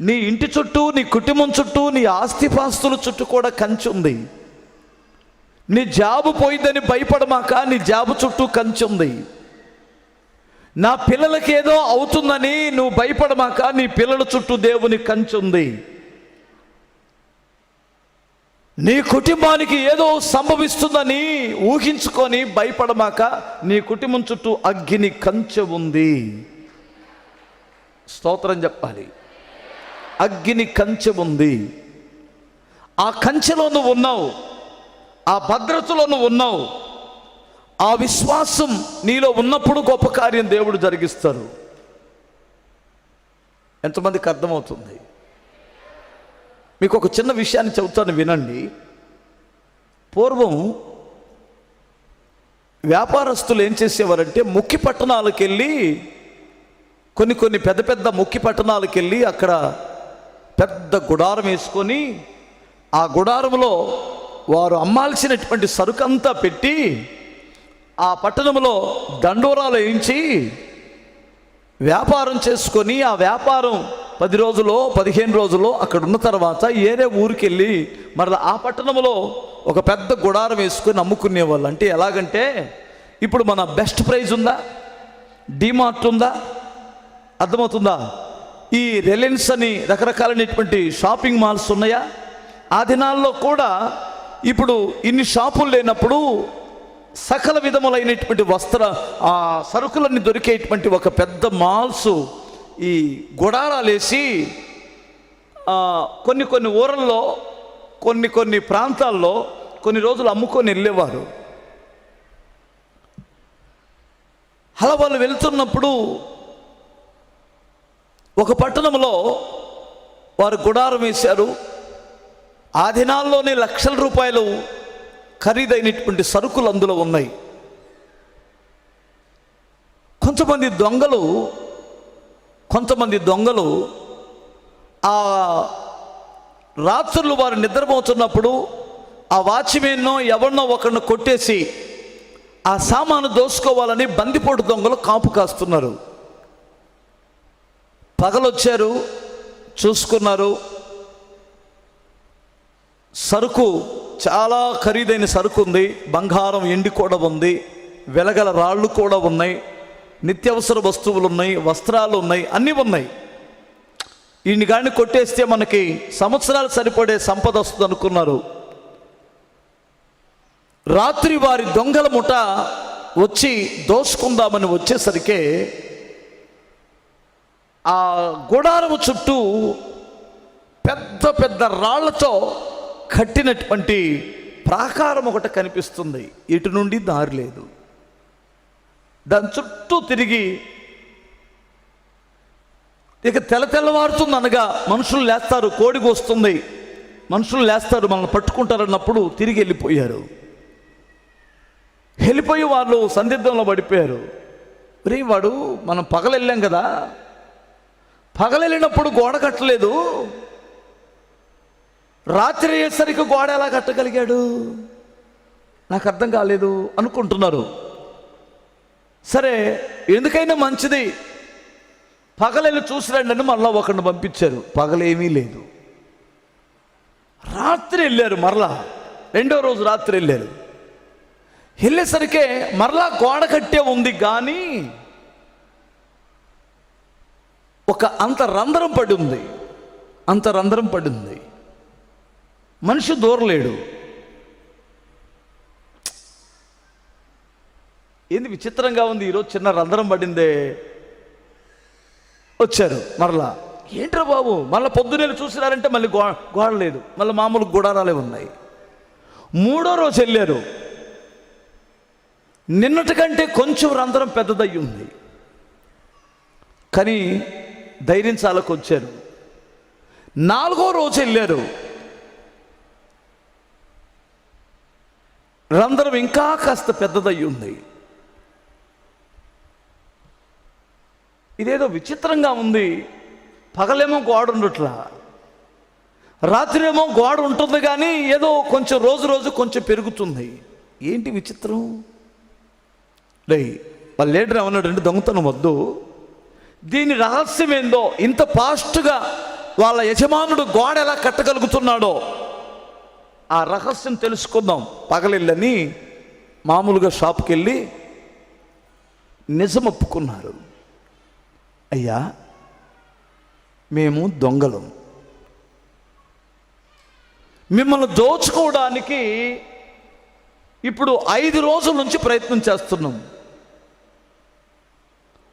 నీ ఇంటి చుట్టూ నీ కుటుంబం చుట్టూ నీ ఆస్తిపాస్తుల చుట్టూ కూడా కంచి ఉంది. నీ జాబు పోయిందని భయపడమాక నీ జాబు చుట్టూ కంచి ఉంది. నా పిల్లలకి ఏదో అవుతుందని నువ్వు భయపడమాక నీ పిల్లల చుట్టూ దేవుని కంచి ఉంది. నీ కుటుంబానికి ఏదో సంభవిస్తుందని ఊహించుకొని భయపడమాక నీ కుటుంబం చుట్టూ అగ్గిని కంచె ఉంది. స్తోత్రం చెప్పాలి. అగ్గిని కంచె ఉంది. ఆ కంచెలో నువ్వు ఉన్నావు. ఆ భద్రతలో నువ్వు ఉన్నావు. ఆ విశ్వాసం నీలో ఉన్నప్పుడు గొప్ప కార్యం దేవుడు జరిగిస్తారు. ఎంతమందికి అర్థమవుతుంది? మీకు ఒక చిన్న విషయాన్ని చెబుతాను వినండి. పూర్వం వ్యాపారస్తులు ఏం చేసేవారంటే ముఖ్య పట్టణాలకు వెళ్ళి కొన్ని కొన్ని పెద్ద పెద్ద ముఖ్య పట్టణాలకు వెళ్ళి అక్కడ పెద్ద గుడారం వేసుకొని ఆ గుడారంలో వారు అమ్మాల్సినటువంటి సరుకంతా పెట్టి ఆ పట్టణంలో దండోరాలు వేయించి వ్యాపారం చేసుకొని ఆ వ్యాపారం పది రోజులో పదిహేను రోజులో అక్కడ ఉన్న తర్వాత ఏరే ఊరికి వెళ్ళి మరలా ఆ పట్టణంలో ఒక పెద్ద గుడారం వేసుకొని అమ్ముకునేవాళ్ళు అంటే ఎలాగంటే ఇప్పుడు మన బెస్ట్ ప్రైజ్ ఉందా? డిమార్ట్ ఉందా? అర్థమవుతుందా? ఈ రిలయన్స్ అని రకరకాలైనటువంటి షాపింగ్ మాల్స్ ఉన్నాయా? ఆ దినాల్లో కూడా ఇప్పుడు ఇన్ని షాపులు లేనప్పుడు సకల విధములైనటువంటి వస్త్ర ఆ సరుకులన్నీ దొరికేటువంటి ఒక పెద్ద మాల్స్ ఈ గుడారాలు వేసి కొన్ని కొన్ని ఊరల్లో కొన్ని కొన్ని ప్రాంతాల్లో కొన్ని రోజులు అమ్ముకొని వెళ్ళేవారు. అలా వాళ్ళు వెళ్తున్నప్పుడు ఒక పట్టణంలో వారు గుడారం వేశారు. ఆ దినాల్లోనే లక్షల రూపాయలు ఖరీదైనటువంటి సరుకులు అందులో ఉన్నాయి. కొంతమంది దొంగలు కొంతమంది దొంగలు ఆ రాత్రులు వారు నిద్రపోతున్నప్పుడు ఆ వాచ్మెన్నో ఎవరినో ఒకరిని కొట్టేసి ఆ సామాను దోసుకోవాలని బందిపోటు దొంగలు కాపు కాస్తున్నారు. పగలొచ్చారు చూసుకున్నారు. సరుకు చాలా ఖరీదైన సరుకు ఉంది. బంగారం ఎండి కూడా ఉంది. వెలగల రాళ్ళు కూడా ఉన్నాయి. నిత్యావసర వస్తువులు ఉన్నాయి వస్త్రాలు ఉన్నాయి అన్నీ ఉన్నాయి. ఈయన గాడిని కొట్టేస్తే మనకి సంవత్సరాలు సరిపడే సంపద వస్తుంది అనుకున్నారు. రాత్రి వారి దొంగల ముఠ వచ్చి దోసుకుందామని వచ్చేసరికి ఆ గుడారము చుట్టూ పెద్ద పెద్ద రాళ్ళతో కట్టినటువంటి ప్రాకారం ఒకటి కనిపిస్తుంది. ఇటు నుండి దారి లేదు. దాని చుట్టూ తిరిగి ఇక తెల్ల తెల్లవారుతుంది అనగా మనుషులు లేస్తారు కోడి వస్తుంది మనుషులు లేస్తారు మనల్ని పట్టుకుంటారన్నప్పుడు తిరిగి వెళ్ళిపోయారు. వెళ్ళిపోయి వాళ్ళు సందిగ్ధంలో పడిపోయారు. రే వాడు మనం పగలెళ్ళాం కదా పగలెళ్ళినప్పుడు గోడ కట్టలేదు. రాత్రి అయ్యేసరికి గోడ ఎలా కట్టగలిగాడు? నాకు అర్థం కాలేదు అనుకుంటున్నారు. సరే ఎందుకైనా మంచిది. పగలెళ్ళి చూసిరండి అని మళ్ళా ఒకరిని పంపించారు. పగలేమీ లేదు. రాత్రి వెళ్ళారు మరలా. రెండో రోజు రాత్రి వెళ్ళారు. వెళ్ళేసరికే మరలా గోడ కట్టే ఉంది కానీ ఒక అంత రంధ్రం పడింది అంత రంధ్రం పడింది మనిషి దూరలేడు. ఏంది విచిత్రంగా ఉంది ఈరోజు చిన్న రంధ్రం పడిందే. వచ్చారు మరలా. ఏంట్రా బాబు మళ్ళీ పొద్దునేళ్ళు చూసినారంటే మళ్ళీ గో గోడ లేదు. మళ్ళీ మామూలు గుడారాలే ఉన్నాయి. మూడో రోజు వెళ్ళారు. నిన్నటి కంటే కొంచెం రంధ్రం పెద్దదయ్యి ఉంది కానీ ధైర్యించాలకు వచ్చారు. నాలుగో రోజు వెళ్ళారు. రంధ్రం ఇంకా కాస్త పెద్దదయ్యి ఉంది. ఇదేదో విచిత్రంగా ఉంది. పగలేమో గోడ ఉండట్లా. రాత్రేమో గోడ ఉంటుంది కానీ ఏదో కొంచెం రోజు రోజు కొంచెం పెరుగుతుంది. ఏంటి విచిత్రం? రే వాళ్ళు లేడర్ ఏమన్నాడు? అంటే దొంగతనం వద్దు. దీని రహస్యం ఏందో? ఇంత ఫాస్ట్గా వాళ్ళ యజమానుడు గోడ ఎలా కట్టగలుగుతున్నాడో? ఆ రహస్యం తెలుసుకుందాం. పగలిల్లని మామూలుగా షాప్కి వెళ్ళి నిజం ఒప్పుకున్నారు అయ్యా మేము దొంగలం. మిమ్మల్ని దోచుకోవడానికి ఇప్పుడు ఐదు రోజుల నుంచి ప్రయత్నం చేస్తున్నాం.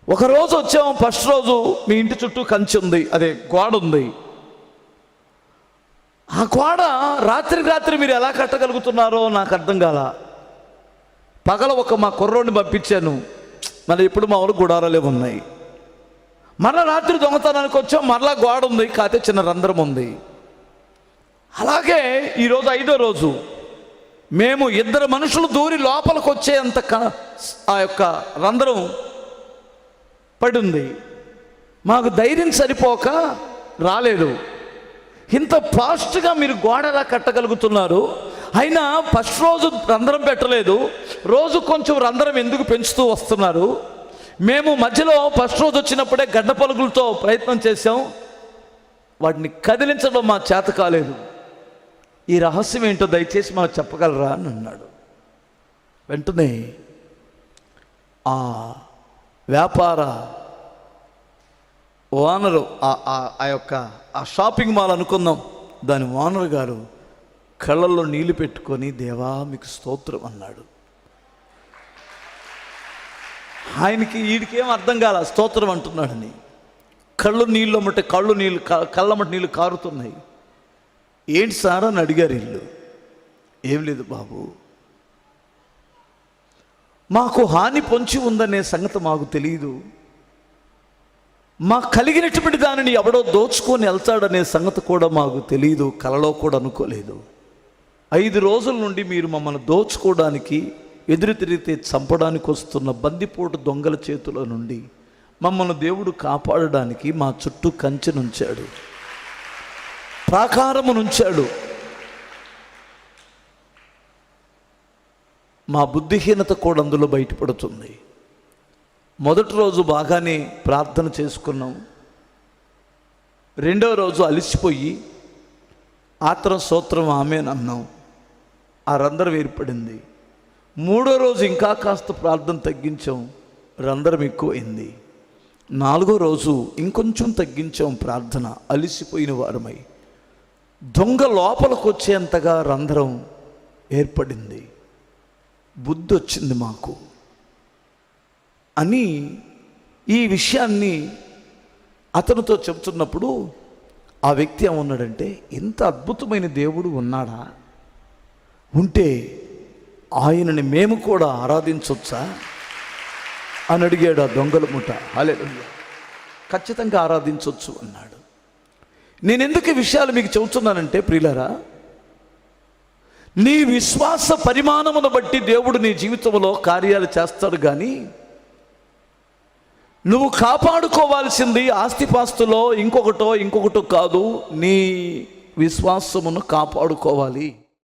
ఒక రోజు వచ్చాము ఫస్ట్ రోజు మీ ఇంటి చుట్టూ కంచి ఉంది అదే గోడ ఉంది. ఆ గోడ రాత్రి రాత్రి మీరు ఎలా కట్టగలుగుతున్నారో నాకు అర్థం కాల. పగల ఒక మా కుర్రోడిని పంపించాను మరి ఇప్పుడు మా ఊరు గుడారాలే ఉన్నాయి. మరలా రాత్రి దొంగతనానికి వచ్చాం మరలా గోడ ఉంది కాతే చిన్న రంధ్రం ఉంది. అలాగే ఈరోజు ఐదో రోజు మేము ఇద్దరు మనుషులు దూరి లోపలికి వచ్చేంత క- ఆ యొక్క రంధ్రం పడి ఉంది మాకు ధైర్యం సరిపోక రాలేదు. ఇంత ఫాస్ట్గా మీరు గోడలా కట్టగలుగుతున్నారు. అయినా ఫస్ట్ రోజు రంధ్రం పెట్టలేదు. రోజు కొంచెం రంధ్రం ఎందుకు పెంచుతూ వస్తున్నారు? మేము మధ్యలో ఫస్ట్ రోజు వచ్చినప్పుడే గడ్డ పలుకులతో ప్రయత్నం చేశాం. వాటిని కదిలించడం మా చేత కాలేదు. ఈ రహస్యం ఏంటో దయచేసి మాకు చెప్పగలరా? అని అన్నాడు. వెంటనే ఆ వ్యాపార ఓనరు ఆ- ఆ- ఆ యొక్క ఆ షాపింగ్ మాల్ అనుకుందాం. దాని ఓనర్ గారు కళ్ళల్లో నీళ్ళు పెట్టుకొని దేవా మీకు స్తోత్రం అన్నాడు. ఆయనకి వీడికేం అర్థం కాల స్తోత్రం అంటున్నాడని. కళ్ళు నీళ్ళు అమ్మటే కళ్ళు నీళ్ళు క- కళ్ళమ్మటి నీళ్ళు కారుతున్నాయి. ఏంటి సార్ అని అడిగారు ఇల్లు. ఏం లేదు బాబు మాకు హాని పొంచి ఉందనే సంగతి మాకు తెలియదు మాకు కలిగినటువంటి దానిని ఎవడో దోచుకొని వెళ్తాడనే సంగతి కూడా మాకు తెలియదు కలలో కూడా అనుకోలేదు. ఐదు రోజుల నుండి మీరు మమ్మల్ని దోచుకోవడానికి ఎదురు తిరిగితే చంపడానికి వస్తున్న బందిపోటు దొంగల చేతుల నుండి మమ్మల్ని దేవుడు కాపాడడానికి మా చుట్టూ కంచె నుంచాడు. మా బుద్ధిహీనత కూడా అందులో బయటపడుతుంది. మొదటి రోజు బాగానే ప్రార్థన చేసుకున్నాం. రెండో రోజు అలిసిపోయి ఆత్రం సూత్రం ఆమె అన్నాం. ఆ రంధ్రం ఏర్పడింది. మూడో రోజు ఇంకా కాస్త ప్రార్థన తగ్గించాం. రంధ్రం ఎక్కువైంది. నాలుగో రోజు ఇంకొంచెం తగ్గించాం ప్రార్థన. అలిసిపోయిన వారమై. దొంగ లోపలికి వచ్చేంతగా రంధ్రం ఏర్పడింది. బుద్ధి వచ్చింది మాకు అని ఈ విషయాన్ని అతనితో చెబుతున్నప్పుడు ఆ వ్యక్తి ఏమన్నాడంటే ఇంత అద్భుతమైన దేవుడు ఉన్నాడా? ఉంటే ఆయనని మేము కూడా ఆరాధించవచ్చా అని అడిగాడు ఆ దొంగల ముఠ. అలే ఖచ్చితంగా ఆరాధించవచ్చు అన్నాడు. నేను ఎందుకు ఈ విషయాలు మీకు చెబుతున్నానంటే ప్రియులరా నీ విశ్వాస పరిమాణమును బట్టి దేవుడు నీ జీవితంలో కార్యాలు చేస్తాడు కానీ నువ్వు కాపాడుకోవాల్సింది ఆస్తిపాస్తులో ఇంకొకటో ఇంకొకటో కాదు నీ విశ్వాసమును కాపాడుకోవాలి.